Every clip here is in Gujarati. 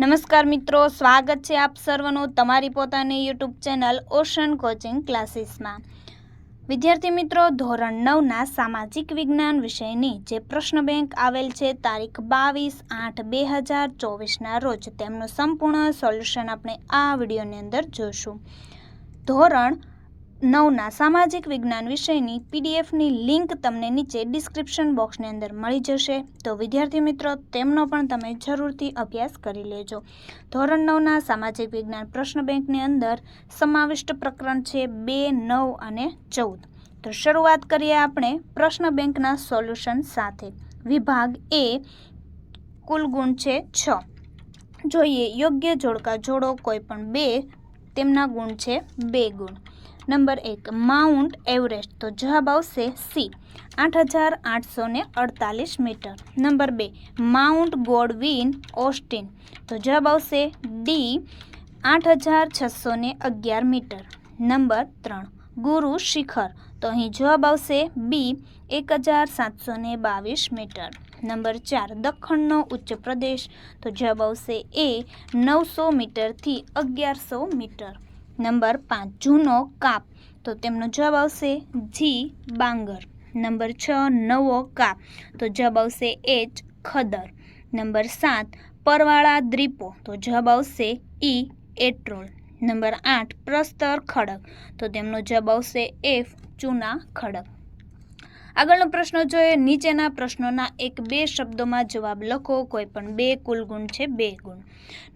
નમસ્કાર મિત્રો, સ્વાગત છે આપ સર્વનું તમારી પોતાની યુટ્યુબ ચેનલ ઓશન કોચિંગ ક્લાસીસમાં. વિદ્યાર્થી મિત્રો, ધોરણ નવના સામાજિક વિજ્ઞાન વિષયની જે પ્રશ્ન બેંક આવેલ છે, તારીખ બાવીસ આઠ બે હજાર ચોવીસના રોજ, તેમનું સંપૂર્ણ સોલ્યુશન આપણે આ વિડીયોની અંદર જોઈશું ધોરણ નવના સામાજિક વિજ્ઞાન વિષયની પીડીએફની લિંક તમને નીચે ડિસ્ક્રિપ્શન બોક્સની અંદર મળી જશે. તો વિદ્યાર્થી મિત્રો, તેમનો પણ તમે જરૂરથી અભ્યાસ કરી લેજો. ધોરણ નવના સામાજિક વિજ્ઞાન પ્રશ્ન બેંકની અંદર સમાવિષ્ટ પ્રકરણ છે બે, નવ અને ચૌદ. તો શરૂઆત કરીએ આપણે પ્રશ્ન બેંકના સોલ્યુશન સાથે. વિભાગ એ કુલ ગુણ છે છ. જોઈએ, યોગ્ય જોડકા જોડો કોઈ પણ બે, તેમના ગુણ છે બે ગુણ. નંબર એક માઉન્ટ એવરેસ્ટ તો જવાબ આવશે સી આઠ હજાર આઠસો ને અડતાલીસ મીટર નંબર બે માઉન્ટ ગોડવિન ઓસ્ટિન તો જવાબ આવશે ડી આઠ હજાર છસો ને અગિયાર મીટર નંબર ત્રણ ગુરુ શિખર તો અહીં જવાબ આવશે બી એક હજાર સાતસો ને બાવીસ મીટર. નંબર ચાર, દખણનો ઉચ્ચ પ્રદેશ, તો જવાબ આવશે એ નવસો મીટરથી અગિયારસો મીટર. નંબર પાંચ, જૂનો કાપ. તો તેમનો જવાબ આવશે જી, બાંગર. નંબર છ, નવો કાપ. તો જવાબ આવશે એચ, ખદર. નંબર સાત, પરવાળા દ્વીપો તો જવાબ આવશે ઈ, એટ્રોલ. નંબર આઠ, પ્રસ્તર ખડક. તો તેમનો જવાબ આવશે એફ, ચૂના ખડક. આગળનો પ્રશ્ન જોઈએ. નીચેના પ્રશ્નોના એક બે શબ્દોમાં જવાબ લખો. કોઈ પણ બે કુલ ગુણ છે બે ગુણ.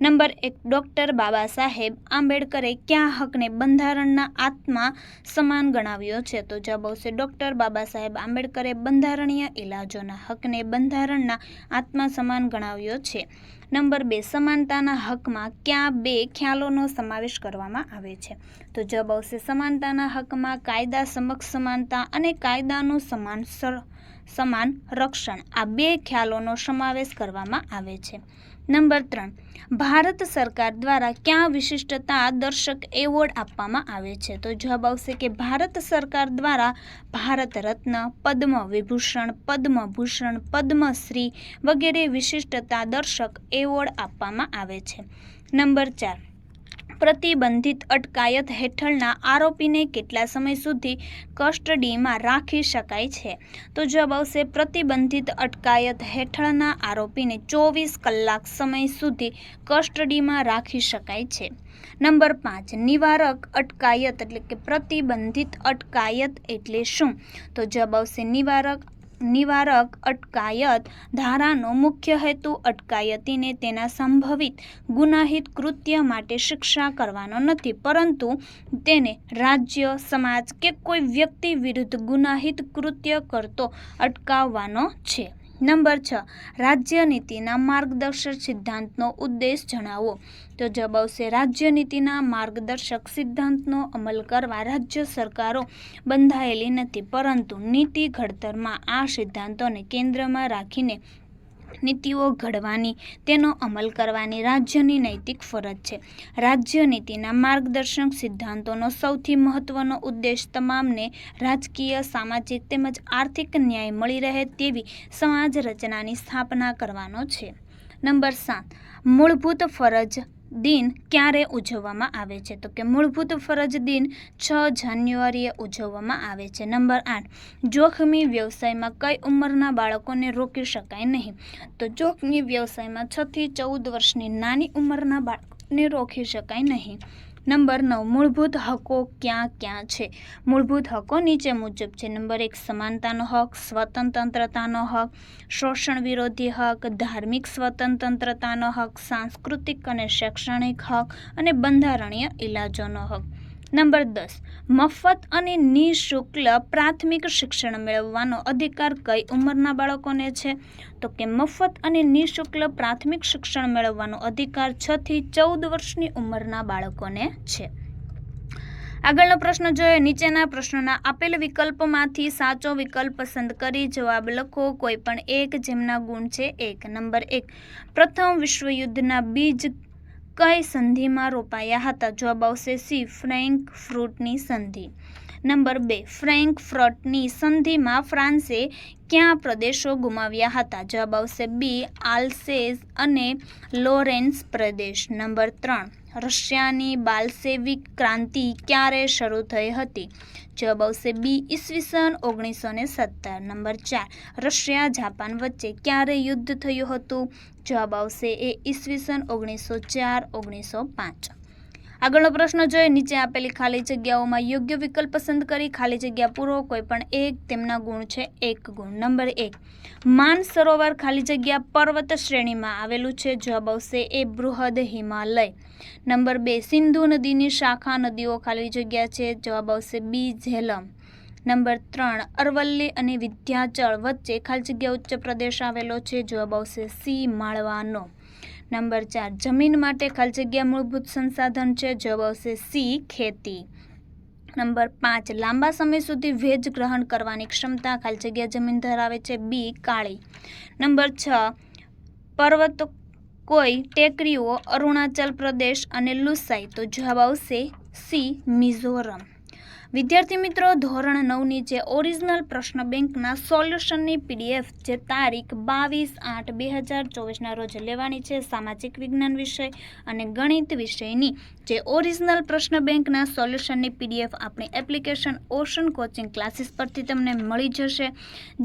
નંબર એક, ડૉક્ટર બાબા સાહેબ આંબેડકરે ક્યાં હકને બંધારણના આત્મા સમાન ગણાવ્યો છે? તો જવાબ આવશે ડૉક્ટર બાબા સાહેબ આંબેડકરે બંધારણીય ઇલાજોના હકને બંધારણના આત્મા સમાન ગણાવ્યો છે. નંબર બે, સમાનતાના હકમાં ક્યાં બે ખ્યાલોનો સમાવેશ કરવામાં આવે છે? તો જવાબ આવશે, સમાનતાના હકમાં કાયદા સમક્ષ સમાનતા અને કાયદાનું સમાન સમાન રક્ષણ આ બે ખ્યાલોનો સમાવેશ કરવામાં આવે છે. નંબર ત્રણ. ભારત સરકાર દ્વારા ક્યાં વિશિષ્ટતા દર્શક એવોર્ડ આપવામાં આવે છે? તો જવાબ આવશે કે ભારત સરકાર દ્વારા ભારત રત્ન, પદ્મ વિભૂષણ પદ્મભૂષણ પદ્મશ્રી વગેરે વિશિષ્ટતા દર્શક એવોર્ડ આપવામાં આવે છે. નંબર ચાર. પ્રતિબંધિત અટકાયત હેઠળના આરોપીને કેટલા સમય સુધી કસ્ટડીમાં રાખી શકાય છે? તો જવાબ આવશે, પ્રતિબંધિત અટકાયત હેઠળના આરોપીને ચોવીસ કલાક સમય સુધી કસ્ટડીમાં રાખી શકાય છે. નંબર પાંચ, નિવારક અટકાયત એટલે કે પ્રતિબંધિત અટકાયત એટલે શું? તો જવાબ આવશે, નિવારક નિવારક અટકાયત ધારાનો મુખ્ય હેતુ અટકાયતીને તેના સંભવિત ગુનાહિત કૃત્ય માટે શિક્ષા કરવાનો નથી, પરંતુ તેને રાજ્ય, સમાજ કે કોઈ વ્યક્તિ વિરુદ્ધ ગુનાહિત કૃત્ય કરતો અટકાવવાનો છે. નંબર છ રાજ્યનીતિના માર્ગદર્શક સિદ્ધાંતનો ઉદ્દેશ જણાવો. તો જવાબ આવશે રાજ્યનીતિના માર્ગદર્શક સિદ્ધાંતનો અમલ કરવા રાજ્ય સરકારો બંધાયેલી નથી, પરંતુ નીતિ ઘડતરમાં આ સિદ્ધાંતોને કેન્દ્રમાં રાખીને નીતિઓ ઘડવાની, તેનો અમલ કરવાની રાજ્યની નૈતિક ફરજ છે. રાજ્યનીતિના માર્ગદર્શક સિદ્ધાંતોનો સૌથી મહત્વનો ઉદ્દેશ તમામને રાજકીય, સામાજિક તેમજ આર્થિક ન્યાય મળી રહે તેવી સમાજ રચનાની સ્થાપના કરવાનો છે. નંબર સાત, મૂળભૂત ફરજ દિન ક્યારે ઉજવવામાં આવે છે? તો કે મૂળભૂત ફરજ દિન છ જાન્યુઆરીએ ઉજવવામાં આવે છે. નંબર આઠ, જોખમી વ્યવસાયમાં કઈ ઉંમરના બાળકોને રોકી શકાય નહીં? તો જોખમી વ્યવસાયમાં છથી ચૌદ વર્ષની નાની ઉંમરના બાળકોને રોકી શકાય નહીં. નંબર નવ, મૂળભૂત હકો ક્યાં ક્યાં છે? મૂળભૂત હકો નીચે મુજબ છે. નંબર એક, સમાનતાનો હક, સ્વતંત્રતાનો હક, શોષણ વિરોધી હક, ધાર્મિક સ્વતંત્રતાનો હક, સાંસ્કૃતિક અને શૈક્ષણિક હક અને બંધારણીય ઇલાજોનો હક. નંબર દસ, મફત અને નિઃશુલ્ક પ્રાથમિક શિક્ષણ મેળવવાનો અધિકાર કઈ ઉંમરના બાળકોને છે? તો કે મફત અને નિઃશુલ્ક પ્રાથમિક શિક્ષણ મેળવવાનો અધિકાર છ થી ચૌદ વર્ષની ઉંમરના બાળકોને છે. આગળનો પ્રશ્ન જોઈએ નીચેના પ્રશ્નોના આપેલ વિકલ્પમાંથી સાચો વિકલ્પ પસંદ કરી જવાબ લખો. કોઈ પણ એક જેમના ગુણ છે, એક. નંબર એક, પ્રથમ વિશ્વયુદ્ધના બીજ કઈ સંધિમાં રોપાયા હતા? જવાબ આવશે સી, ફ્રેન્ક ફ્રૂટની સંધિ. નંબર બે ફ્રેન્કફર્ટની સંધિમાં ફ્રાન્સે ક્યાં પ્રદેશો ગુમાવ્યા હતા? જવાબ આવશે બી, આલ્સેઝ અને લોરેન્સ પ્રદેશ. નંબર ત્રણ, રશિયાની બાલ્સેવિક ક્રાંતિ ક્યારે શરૂ થઈ હતી? જવાબ આવશે બી ઈસવીસન ઓગણીસો ને સત્તર, નંબર ચાર. રશિયા, જાપાન વચ્ચે ક્યારે યુદ્ધ થયું હતું? જવાબ આવશે એ ઈસવીસન ઓગણીસો ચાર, ઓગણીસો પાંચ. આગળનો પ્રશ્ન જોઈએ, નીચે આપેલી ખાલી જગ્યાઓમાં યોગ્ય વિકલ્પ પસંદ કરી, ખાલી જગ્યા પૂરો કોઈ પણ એક તેમના ગુણ છે, એક ગુણ. નંબર એક, માન સરોવર ખાલી જગ્યા પર્વત શ્રેણીમાં આવેલું છે, જવાબ આવશે એ બૃહદ હિમાલય. નંબર બે, સિંધુ નદીની શાખા નદીઓ ખાલી જગ્યા છે, જવાબ આવશે બી, ઝેલમ. નંબર ત્રણ, અરવલ્લી અને વિંધ્યાચળ વચ્ચે ખાલી જગ્યા ઉચ્ચ પ્રદેશ આવેલો છે, જવાબ આવશે સી, માળવાનો. નંબર ચાર, જમીન માટે ખાલી જગ્યા મૂળભૂત સંસાધન છે, જવાબ આવશે સી ખેતી. નંબર પાંચ, લાંબા સમય સુધી ભેજ ગ્રહણ કરવાની ક્ષમતા ખાલી જગ્યા જમીન ધરાવે છે બી કાળી. નંબર છ, પર્વત કોઈ, ટેકરીઓ, અરુણાચલ પ્રદેશ અને લુસાઈ. તો જવાબ આવશે સી મિઝોરમ. વિદ્યાર્થી મિત્રો, ધોરણ નવની જે ઓરિજિનલ પ્રશ્ન બેંકના સોલ્યુશનની પીડીએફ જે તારીખ બાવીસ આઠ બે હજાર ચોવીસના રોજ લેવાની છે, સામાજિક વિજ્ઞાન વિષય અને ગણિત વિષયની જે ઓરિજિનલ પ્રશ્ન બેંકના સોલ્યુશનની પીડીએફ આપણી એપ્લિકેશન ઓશન કોચિંગ ક્લાસીસ પરથી તમને મળી જશે.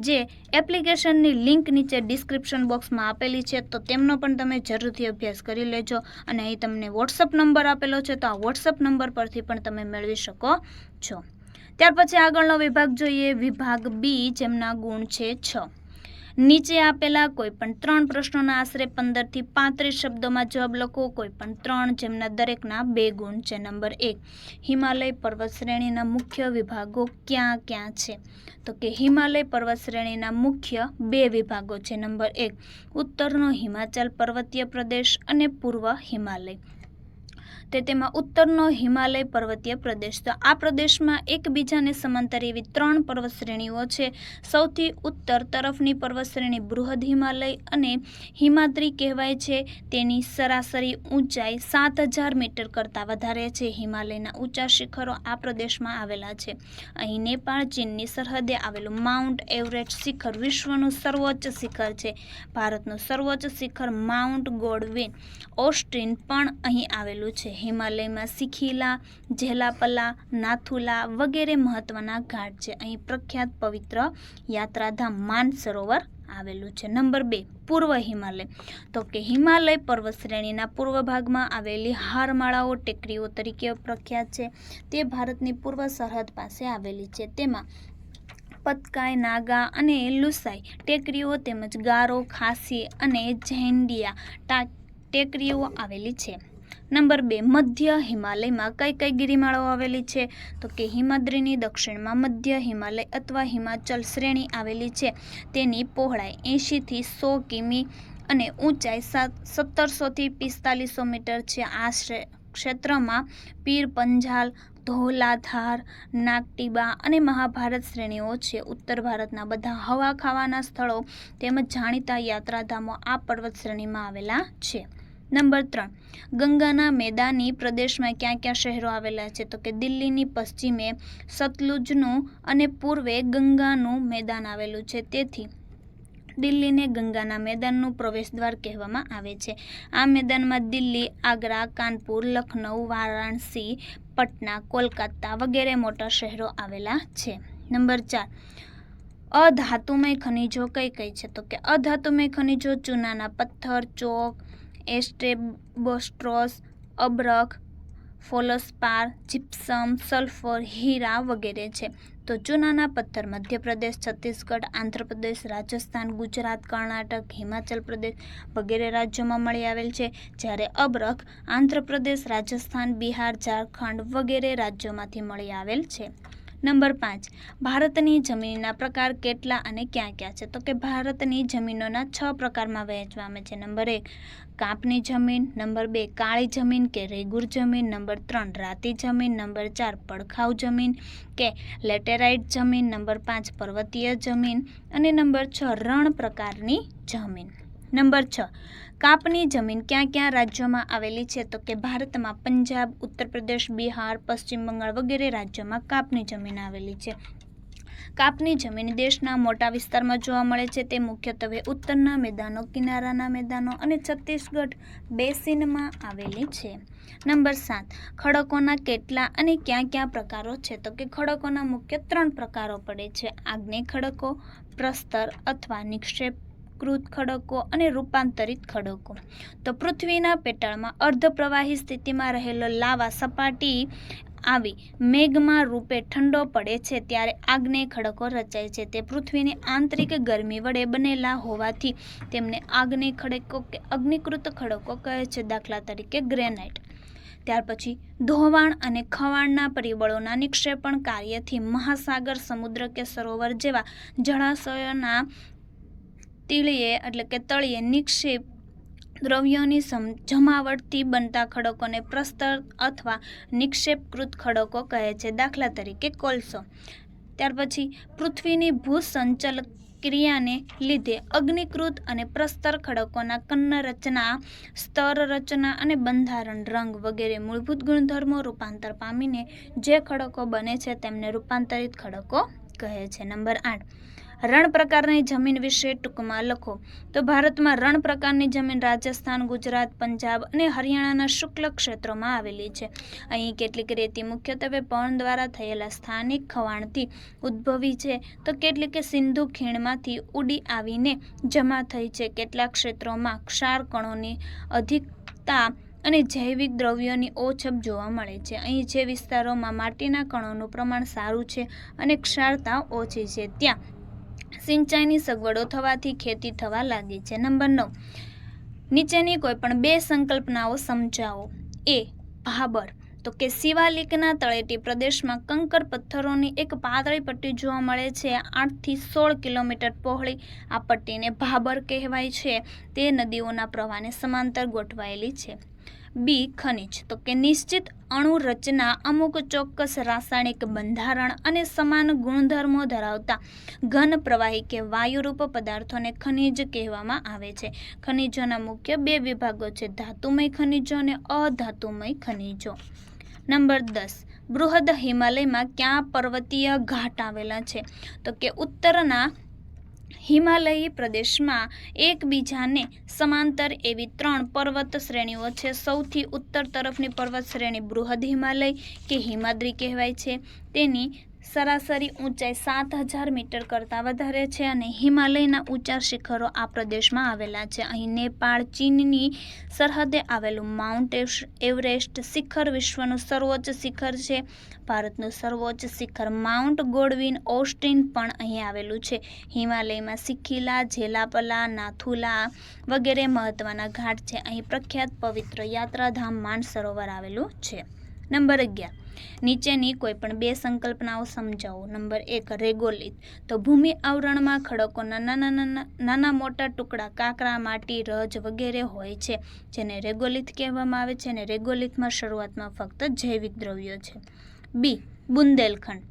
જે એપ્લિકેશનની લિંક નીચે ડિસ્ક્રિપ્શન બોક્સમાં આપેલી છે, તો તેમનો પણ તમે જરૂરથી અભ્યાસ કરી લેજો. અને અહીં તમને વોટ્સઅપ નંબર આપેલો છે, તો આ વોટ્સઅપ નંબર પરથી પણ તમે મેળવી શકો. છો. ત્યાર પછી આગળનો વિભાગ જોઈએ. વિભાગ બી જેમના ગુણ છે છ. નીચે આપેલા કોઈ પણ ત્રણ પ્રશ્નોના આશરે પંદરથી પાંત્રીસ શબ્દોમાં જવાબ લખો. કોઈ પણ ત્રણ જેમના દરેકના બે ગુણ છે. નંબર એક, હિમાલય પર્વત શ્રેણીના મુખ્ય વિભાગો ક્યાં ક્યાં છે? તો કે હિમાલય પર્વત શ્રેણીના મુખ્ય બે વિભાગો છે. નંબર એક, ઉત્તરનો હિમાચલ પર્વતીય પ્રદેશ અને પૂર્વ હિમાલય. તે તેમાં ઉત્તરનો હિમાલય પર્વતીય પ્રદેશ. તો આ પ્રદેશમાં એકબીજાને સમાંતર એવી ત્રણ પર્વત શ્રેણીઓ છે. સૌથી ઉત્તર તરફની પર્વત શ્રેણી બૃહદ હિમાલય અને હિમાદ્રી કહેવાય છે. તેની સરાસરી ઊંચાઈ સાત હજાર મીટર કરતાં વધારે છે. હિમાલયના ઊંચા શિખરો આ પ્રદેશમાં આવેલા છે. અહીં નેપાળ, ચીનની સરહદે આવેલું માઉન્ટ એવરેસ્ટ શિખર વિશ્વનું સર્વોચ્ચ શિખર છે. ભારતનું સર્વોચ્ચ શિખર માઉન્ટ ગોડવિન ઓસ્ટ્રીન પણ અહીં આવેલું છે. હિમાલયમાં સિખીલા ઝેલાપલા નાથુલા વગેરે મહત્વના ઘાટ છે. અહીં પ્રખ્યાત પવિત્ર યાત્રાધામ માનસરોવર આવેલું છે. નંબર બે, પૂર્વ હિમાલય. તો કે હિમાલય પર્વત શ્રેણીના પૂર્વ ભાગમાં આવેલી હારમાળાઓ ટેકરીઓ તરીકે પ્રખ્યાત છે. તે ભારતની પૂર્વ સરહદ પાસે આવેલી છે. તેમાં પતકાઈ નાગા અને લુસાઈ ટેકરીઓ તેમજ ગારો, ખાસી અને ઝેન્ડિયા ટેકરીઓ આવેલી છે. નંબર બે, મધ્ય હિમાલયમાં કઈ કઈ ગિરિમાળાઓ આવેલી છે? તો કે હિમાદ્રીની દક્ષિણમાં મધ્ય હિમાલય અથવા હિમાચલ શ્રેણી આવેલી છે. તેની પહોળાઈ એંશીથી સો કિમી અને ઊંચાઈ સાત, સત્તરસોથી પિસ્તાલીસો મીટર છે. આ ક્ષેત્રમાં પીર પંજાલ, ધોલાધાર, નાગટીબા અને મહાભારત શ્રેણીઓ છે. ઉત્તર ભારતના બધા હવા ખાવાના સ્થળો તેમજ જાણીતા યાત્રાધામો આ પર્વત શ્રેણીમાં આવેલા છે. નંબર ત્રણ, ગંગાના મેદાની પ્રદેશમાં ક્યાં ક્યાં શહેરો આવેલા છે? તો કે દિલ્હીની પશ્ચિમે સતલુજનું અને પૂર્વે ગંગાનું મેદાન આવેલું છે. તેથી દિલ્હીને ગંગાના મેદાનનું પ્રવેશદ્વાર કહેવામાં આવે છે. આ મેદાનમાં દિલ્હી, આગ્રા, કાનપુર લખનઉ વારાણસી, પટના, કોલકાતા વગેરે મોટા શહેરો આવેલા છે. નંબર ચાર, અધાતુમય ખનિજો કઈ કઈ છે? તો કે અધાતુમય ખનિજો ચૂનાના પથ્થર, ચોક એસ્ટેબોસ્ટ્રોસ, અબરખ, ફોલસ્પાર, જીપ્સમ, સલ્ફર, હીરા વગેરે છે. તો ચૂનાના પથ્થર મધ્યપ્રદેશ, છત્તીસગઢ, આંધ્રપ્રદેશ, રાજસ્થાન, ગુજરાત, કર્ણાટક, હિમાચલ પ્રદેશ વગેરે રાજ્યોમાં મળી આવેલ છે. જ્યારે અબરખ આંધ્રપ્રદેશ, રાજસ્થાન, બિહાર, ઝારખંડ વગેરે રાજ્યોમાંથી મળી આવેલ છે. નંબર પાંચ, ભારતની જમીનના પ્રકાર કેટલા અને ક્યાં ક્યાં છે? તો કે ભારતની જમીનોના છ પ્રકારમાં વહેંચવામાં છે. નંબર એક, કાપની જમીન. નંબર બે, કાળી જમીન કે રેગુર જમીન. નંબર ત્રણ, રાતી જમીન. નંબર ચાર, પડખાઉ જમીન કે લેટેરાઇટ જમીન. નંબર પાંચ, પર્વતીય જમીન. અને નંબર છ, રણ પ્રકારની જમીન. નંબર છ કાપની જમીન ક્યાં ક્યાં રાજ્યોમાં આવેલી છે? તો કે ભારતમાં પંજાબ ઉત્તર પ્રદેશ બિહાર, પશ્ચિમ બંગાળ વગેરે રાજ્યોમાં કાપની જમીન આવેલી છે. કાપની જમીન દેશના મોટા વિસ્તારમાં જોવા મળે છે. તે મુખ્યત્વે ઉત્તરના મેદાનો, કિનારાના મેદાનો અને છત્તીસગઢ બેસિનમાં આવેલી છે. નંબર સાત, ખડકોના કેટલા અને ક્યાં ક્યાં પ્રકારો છે? તો કે ખડકોના મુખ્ય ત્રણ પ્રકારો પડે છે. આગ્નેય ખડકો, પ્રસ્તર અથવા નિક્ષેપકૃત ખડકો અને રૂપાંતરિત ખડકો. તો પૃથ્વીના પેટાળમાં અર્ધપ્રવાહી સ્થિતિમાં રહેલો લાવા સપાટી આવી મેઘમાં રૂપે ઠંડો પડે છે ત્યારે આગ્નેય ખડકો રચાય છે. તે પૃથ્વીની આંતરિક ગરમી વડે બનેલા હોવાથી તેમને આગ્નેય ખડકો કે અગ્નિકૃત ખડકો કહે છે દાખલા તરીકે ગ્રેનાઇટ. ત્યાર પછી ધોવાણ અને ખવાણના પરિબળોના નિક્ષેપણ કાર્યથી મહાસાગર સમુદ્ર કે સરોવર જેવા જળાશયોના તીળિયે એટલે કે તળિયે નિક્ષેપ દ્રવ્યોની સમ, જમાવટથી બનતા ખડકોને પ્રસ્તર અથવા નિક્ષેપકૃત ખડકો કહે છે. દાખલા તરીકે કોલસો. ત્યાર પછી પૃથ્વીની ભૂસંચલ ક્રિયાને લીધે અગ્નિકૃત અને પ્રસ્તર ખડકોના કન્ન રચના સ્તર રચના અને બંધારણ, રંગ વગેરે મૂળભૂત ગુણધર્મો રૂપાંતર પામીને જે ખડકો બને છે તેમને રૂપાંતરિત ખડકો કહે છે. નંબર આઠ. રણ પ્રકારની જમીન વિશે ટૂંકમાં લખો. તો ભારતમાં રણ પ્રકારની જમીન રાજસ્થાન, ગુજરાત, પંજાબ અને હરિયાણાના શુક્લ ક્ષેત્રોમાં આવેલી છે. અહીં કેટલીક રેતી મુખ્યત્વે પવન દ્વારા થયેલા સ્થાનિક ખવાણથી ઉદ્ભવી છે. તો કેટલીક સિંધુ ખીણમાંથી ઉડી આવીને જમા થઈ છે. કેટલાક ક્ષેત્રોમાં ક્ષાર કણોની અધિકતા અને જૈવિક દ્રવ્યોની ઓછપ જોવા મળે છે. અહીં જે વિસ્તારોમાં માટીના કણોનું પ્રમાણ સારું છે અને ક્ષારતા ઓછી છે, ત્યાં સિંચાઈની સગવડો થવાથી ખેતી થવા લાગી છે. નંબર નવ. નીચેની કોઈ પણ બે સંકલ્પનાઓ સમજાવો. એ. ભાબર. તો કે શિવાલિકના તળેટી પ્રદેશમાં કંકર પથ્થરોની એક પાતળી પટ્ટી જોવા મળે છે. આઠથી સોળ કિલોમીટર પહોળી આ પટ્ટીને ભાબર કહેવાય છે. તે નદીઓના પ્રવાહને સમાંતર ગોઠવાયેલી છે. બી ખનિજ. તો કે નિશ્ચિત અણુ રચના અમુક ચોક્કસ રાસાયણિક બંધારણ અને સમાન ગુણધર્મો ધરાવતા ઘન પ્રવાહી કે વાયુરૂપ પદાર્થોને ખનિજ કહેવામાં આવે છે. ખનિજોના મુખ્ય બે વિભાગો છે, ધાતુમય ખનિજો અને અધાતુમય ખનિજો. નંબર દસ. બૃહદ હિમાલયમાં ક્યાં પર્વતીય ઘાટ આવેલા છે? તો કે ઉત્તરના હિમાલયી પ્રદેશમાં એકબીજાને સમાંતર એવી ત્રણ પર્વત શ્રેણીઓ છે. સૌથી ઉત્તર તરફની પર્વત શ્રેણી બૃહદ હિમાલય કે હિમાદ્રી કહેવાય છે. તેની સરાસરી ઊંચાઈ સાત હજાર મીટર કરતાં વધારે છે અને હિમાલયના ઊંચા શિખરો આ પ્રદેશમાં આવેલા છે. અહીં નેપાળ, ચીનની સરહદે આવેલું માઉન્ટ એવરેસ્ટ શિખર વિશ્વનું સર્વોચ્ચ શિખર છે. ભારતનું સર્વોચ્ચ શિખર માઉન્ટ ગોડવિન ઓસ્ટિન પણ અહીં આવેલું છે. હિમાલયમાં સિખીલા ઝેલાપલા નાથુલા વગેરે મહત્વના ઘાટ છે. અહીં પ્રખ્યાત પવિત્ર યાત્રાધામ માનસરોવર આવેલું છે. નંબર અગિયાર. નીચેની કોઈ પણ બે સંકલ્પનાઓ સમજાવો. નંબર એક, રેગોલિત. તો ભૂમિ આવરણમાં ખડકોના નાના નાના નાના મોટા ટુકડા, કાંકરા, માટી, રજ વગેરે હોય છે, જેને રેગોલિત કહેવામાં આવે છે અને રેગોલિતમાં શરૂઆતમાં ફક્ત જૈવિક દ્રવ્યો છે. બી, બુંદેલખંડ.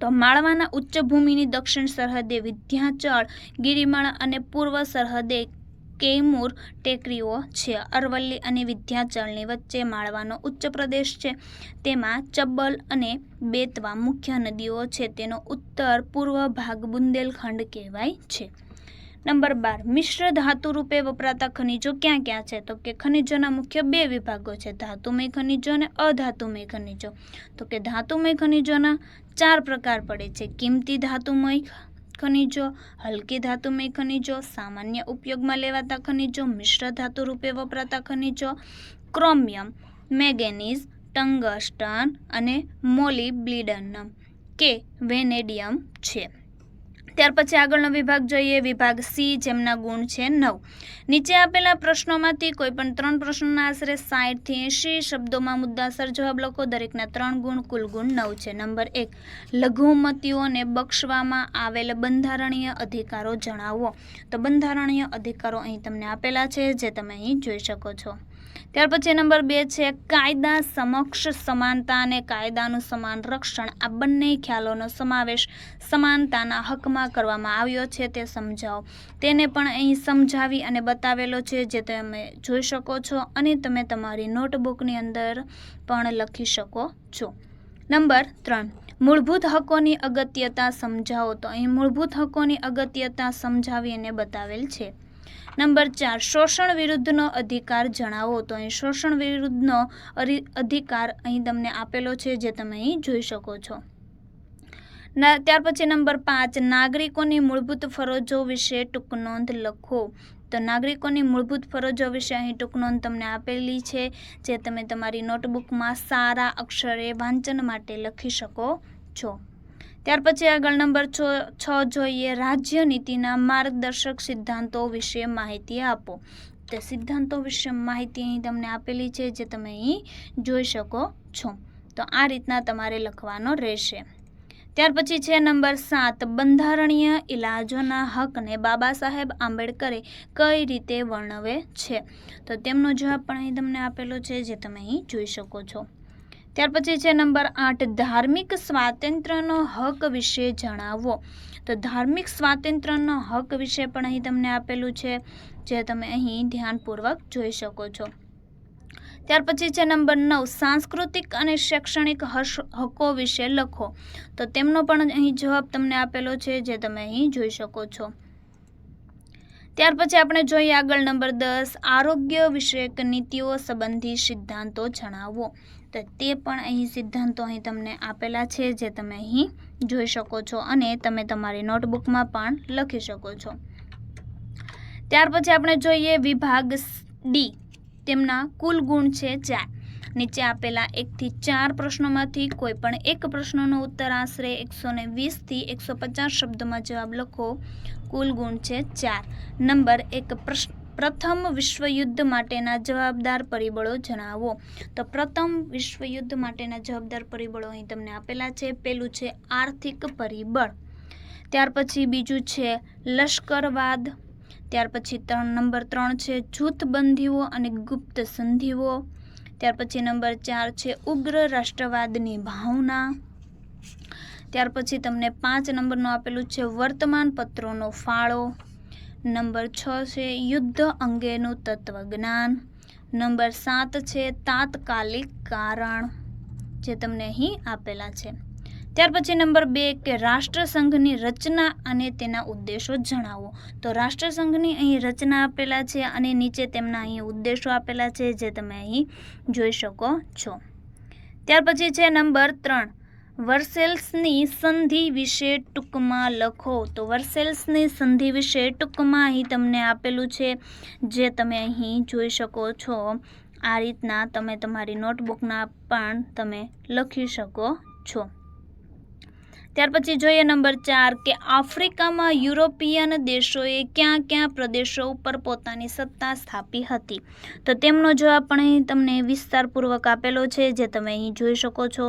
તો માળવાના ઉચ્ચ ભૂમિની દક્ષિણ સરહદે વિંધ્યાચળ, ગિરિમાળા અને પૂર્વ સરહદે કૈમૂર ટેકરીઓ છે. અરવલ્લી અને વિંધ્યાચળની વચ્ચે માળવાનો ઉચ્ચ પ્રદેશ છે. તેમાં ચબ્બલ અને બેતવા મુખ્ય નદીઓ છે. તેનો ઉત્તર પૂર્વ ભાગ બુંદેલખંડ કહેવાય છે. નંબર બાર, મિશ્ર ધાતુ રૂપે વપરાતા ખનિજો ક્યાં ક્યાં છે? તો કે ખનિજોના મુખ્ય બે વિભાગો છે. ધાતુમય ખનિજો અને અધાતુમય ખનિજો. તો કે ધાતુમય ખનિજોના ચાર પ્રકાર પડે છે. કિંમતી ધાતુમય ખનિજો હલકી ધાતુમય ખનિજો, સામાન્ય ઉપયોગમાં લેવાતા ખનિજો, મિશ્ર ધાતુ રૂપે વપરાતા ખનિજો, ક્રોમિયમ, મેંગેનીઝ, ટંગસ્ટન અને મોલિબ્લિડનમ કે વેનેડિયમ છે. ત્યાર પછી આગળનો વિભાગ જોઈએ. વિભાગ સી, જેમના ગુણ છે નવ. નીચે આપેલા પ્રશ્નોમાંથી કોઈ પણ ત્રણ પ્રશ્નોના આશરે સાઠથી એંશી શબ્દોમાં મુદ્દાસર જવાબ લખો. દરેકના ત્રણ ગુણ કુલ ગુણ નવ છે. નંબર એક, લઘુમતીઓને બક્ષવામાં આવેલ બંધારણીય અધિકારો જણાવો. તો બંધારણીય અધિકારો અહીં તમને આપેલા છે, જે તમે અહીં જોઈ શકો છો. ત્યાર પછી નંબર બે છે, કાયદા સમક્ષ સમાનતા અને કાયદાનું સમાન રક્ષણ. આ બંને ખ્યાલોનો સમાવેશ સમાનતાના હકમાં કરવામાં આવ્યો છે, તે સમજાવો. તેને પણ અહીં સમજાવી અને બતાવેલો છે, જે તમે જોઈ શકો છો અને તમે તમારી નોટબુકની અંદર પણ લખી શકો છો. નંબર ત્રણ, મૂળભૂત હકોની અગત્યતા સમજાવો. તો અહીં મૂળભૂત હકોની અગત્યતા સમજાવી અને બતાવેલ છે. નંબર ચાર, શોષણ વિરુદ્ધનો અધિકાર જણાવો. તો અહીં શોષણ વિરુદ્ધનો અધિકાર અહીં તમને આપેલો છે, જે તમે અહીં જોઈ શકો છો. ત્યાર પછી નંબર પાંચ, નાગરિકોની મૂળભૂત ફરજો વિશે ટૂંક નોંધ લખો. તો નાગરિકોની મૂળભૂત ફરજો વિશે અહીં ટૂંક નોંધ તમને આપેલી છે, જે તમે તમારી નોટબુકમાં સારા અક્ષરે વાંચન માટે લખી શકો છો. ત્યાર પછી આગળ નંબર છ છ જોઈએ. રાજ્ય નીતિના માર્ગદર્શક સિદ્ધાંતો વિશે માહિતી આપો. તે સિદ્ધાંતો વિશે માહિતી અહીં તમને આપેલી છે, જે તમે અહીં જોઈ શકો છો. તો આ રીતના તમારે લખવાનો રહેશે. ત્યાર પછી છે નંબર સાત, બંધારણીય ઇલાજોના હકને બાબા સાહેબ આંબેડકરે કઈ રીતે વર્ણવે છે? તો તેમનો જવાબ પણ અહીં તમને આપેલો છે, જે તમે અહીં જોઈ શકો છો. ત્યાર પછી છે નંબર આઠ, ધાર્મિક સ્વાતંત્ર્યનો હક વિશે જણાવો. તો ધાર્મિક સ્વાતંત્ર્યનો હક વિશે પણ અહીં તમને આપેલું છે, જે તમે અહીં ધ્યાનપૂર્વક જોઈ શકો છો. ત્યાર પછી છે નંબર નવ, સાંસ્કૃતિક અને શૈક્ષણિક હકો વિશે લખો. તો તેમનો પણ અહીં જવાબ તમને આપેલો છે, જે તમે અહીં જોઈ શકો છો. ત્યાર પછી આપણે જોઈએ આગળ નંબર દસ, આરોગ્ય વિષયક નીતિઓ સંબંધી સિદ્ધાંતો જણાવો. તો તે પણ અહીં સિદ્ધાંતો અહીં તમને આપેલા છે, જે તમે અહીં જોઈ શકો છો અને તમે તમારી નોટબુકમાં પણ લખી શકો છો. ત્યાર પછી આપણે જોઈએ વિભાગ ડી, તેમના કુલ ગુણ છે ચાર. નીચે આપેલા એકથી ચાર પ્રશ્નોમાંથી કોઈ પણ એક પ્રશ્નનો ઉત્તર આશરે એકસો ને વીસથી એકસો પચાસ શબ્દોમાં જવાબ લખો. કુલ ગુણ છે ચાર. નંબર, એક પ્રશ્ન પ્રથમ વિશ્વયુદ્ધ માટેના જવાબદાર પરિબળો જણાવો. તો પ્રથમ વિશ્વયુદ્ધ માટેના જવાબદાર પરિબળો અહીં તમને આપેલા છે. પેલું છે આર્થિક પરિબળ. ત્યાર પછી બીજું છે લશ્કરવાદ. ત્યાર પછી ત્રણ, નંબર ત્રણ છે જૂથબંધીઓ અને ગુપ્ત સંધિઓ. ત્યાર પછી નંબર ચાર છે ઉગ્ર રાષ્ટ્રવાદની ભાવના. ત્યાર પછી તમને પાંચ નંબરનું આપેલું છે વર્તમાન પત્રોનો ફાળો. નંબર છ છે યુદ્ધ અંગેનું તત્વજ્ઞાન. નંબર સાત છે તાત્કાલિક કારણ, જે તમને અહીં આપેલા છે. ત્યાર પછી નંબર બે કે રાષ્ટ્રસંઘની રચના અને તેના ઉદ્દેશો જણાવો. તો રાષ્ટ્રસંઘની અહીં રચના આપેલા છે અને નીચે તેમના અહીં ઉદ્દેશો આપેલા છે, જે તમે અહીં જોઈ શકો છો. ત્યાર પછી છે નંબર ત્રણ વર્સેલ્સની સંધિ વિશે ટૂંકમાં લખો. તો વર્સેલ્સની સંધિ વિશે ટૂંકમાં અહીં તમને આપેલું છે, જે તમે અહીં જોઈ શકો છો. આ રીતના તમે તમારી નોટબુકના પણ તમે લખી શકો છો. ત્યાર પછી જોઈએ નંબર ચાર, કે આફ્રિકામાં યુરોપિયન દેશોએ ક્યાં ક્યાં પ્રદેશો ઉપર પોતાની સત્તા સ્થાપી હતી? તો તેમનો જવાબ પણ અહીં તમને વિસ્તારપૂર્વક આપેલો છે, જે તમે અહીં જોઈ શકો છો.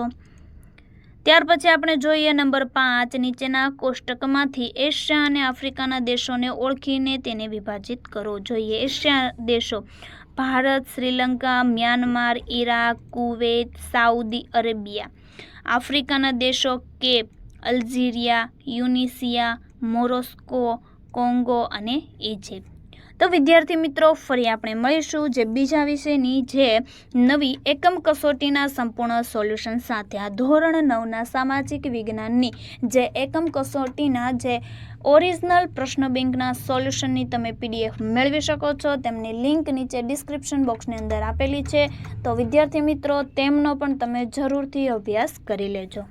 ત્યાર પછી આપણે જોઈએ નંબર પાંચ, નીચેના કોષ્ટકમાંથી એશિયા અને આફ્રિકાના દેશોને ઓળખીને તેને વિભાજિત કરો જોઈએ. એશિયા દેશો, Bharat, Sri Lanka, Myanmar Iraq Kuwait, Saudi Arabia. આફ્રિકાના દેશો Cape, Algeria, Tunisia Morocco Congo અને ઇજિપ્ત. તો વિદ્યાર્થી મિત્રો, ફરી આપણે મળીશું જે બીજા વિષયની જે નવી એકમ કસોટીના સંપૂર્ણ સોલ્યુશન સાથે. આ ધોરણ નવના સામાજિક વિજ્ઞાનની જે એકમ કસોટીના જે ઓરિજિનલ પ્રશ્ન બેંકના સોલ્યુશનની તમે પીડીએફ મેળવી શકો છો. તેમની લિંક નીચે ડિસ્ક્રિપ્શન બોક્સની અંદર આપેલી છે. તો વિદ્યાર્થી મિત્રો, તેમનો પણ તમે જરૂરથી અભ્યાસ કરી લેજો.